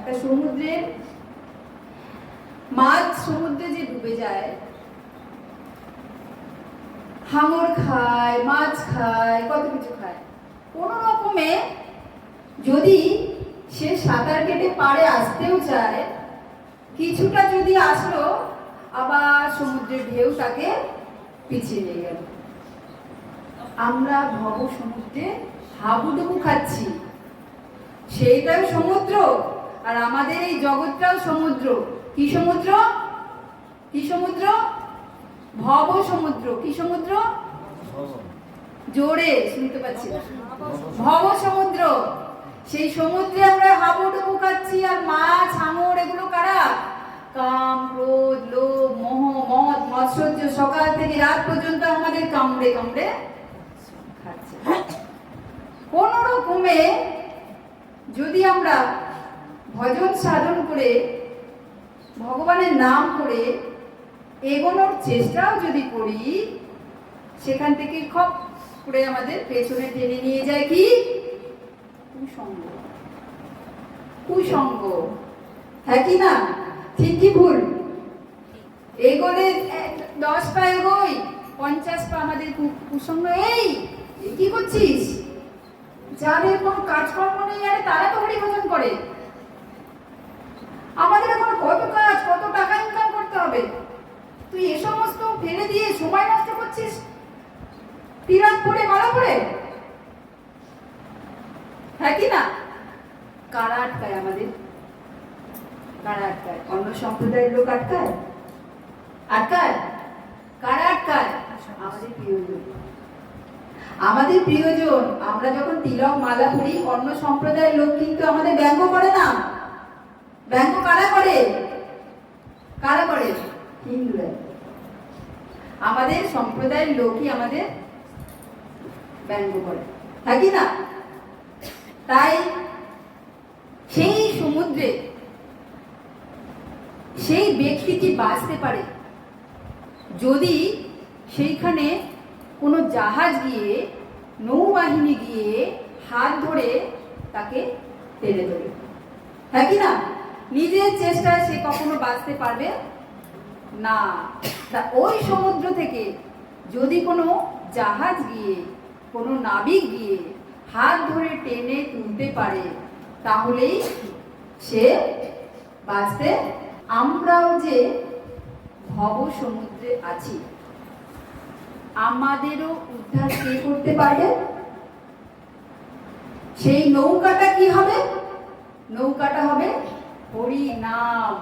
একটা সমুদ্রের মাছ সমুদ্রে যে ডুবে যায়, হাঙর খায়, মাছ খায়, কত কিছু খায়। কোনো রকমে যদি সে সাঁতার কেটে পাড়ে আসতেও চায়, কিছুটা যদি আসলো, আবার সমুদ্রের ঢেউ তাকে পিছিয়ে নিয়ে গেল। আমরা ভব সমুদ্রে হাবুডুবু খাচ্ছি। সেইটাও সমুদ্র। আর আমাদের এই জগৎটাও সমুদ্র। কি সমুদ্র? কি সমুদ্র? ভব সমুদ্র। কি সমুদ্র? জোরে, শুনতে পাচ্ছি। না ভব সমুদ্র। সেই সমুদ্রে আমরা হাবুডুবু খাচ্ছি আর মাছ হাঙর এগুলো কারা? কাম, ক্রোধ, লোভ, মোহ, মদ, মৎসর্য, সকাল থেকে রাত পর্যন্ত আমাদের কামড়ে কামড়ে কোন রকমে যদি আমরা ভজন সাধন করে ভগবানের নাম করে এগোনোর চেষ্টাও যদি করি, সেখান থেকে খপ করে আমাদের পেছনে টেনে নিয়ে যায় কি? কুসঙ্গ কুসঙ্গ হ্যাঁ কি না? ঠিক কি ভুল? এগোলে দশ পা এগোই, পঞ্চাশ পা আমাদের কুসঙ্গ এই কি করছিস? যাদের কোনো কাজকর্ম নেই, আরে তারা তো হরি ভজন করে। আমাদের এখন কত কাজ, কত টাকা ইনকাম করতে হবে? তুই এ সমস্ত ফেলে দিয়ে সময় নষ্ট করছিস? তিরাত পড়ে মালা পড়ে হ্যাঁ কি না? কারা আটকায় আমাদের? কারা আটকায়? অন্য সম্প্রদায়ের লোক আটকায়? আটকায়? কারা আটকায়? আমাদের প্রিয়জন। আমাদের প্রিয়জন, আমরা যখন তিলক মালা পরি অন্য সম্প্রদায়ের লোক কিন্তু আমাদের ব্যঙ্গ করে না। ব্যঙ্গ কারা করে? কারা করে? হিন্দুরা। আমাদের সম্প্রদায়ের লোকই আমাদের ব্যঙ্গ করে। থাকি না? তাই সেই সমুদ্রে সেই ব্যক্তিটি বাঁচতে পারে যদি সেইখানে কোনো জাহাজ গিয়ে, নৌবাহিনী গিয়ে হাত ধরে তাকে টেনে ধরে। হ্যাঁ কি না? নিজের চেষ্টায় সে কখনো বাঁচতে পারবে না। তা ওই সমুদ্র থেকে যদি কোনো জাহাজ গিয়ে, কোনো নাবিক গিয়ে হাত ধরে টেনে তুলতে পারে, তাহলেই সে বাঁচতে। আমরাও যে ভব সমুদ্রে আছি, আমাদেরও উদ্ধার কে করতে পারবে? সেই নৌকাটা কি হবে? নৌকাটা হবে হরি নাম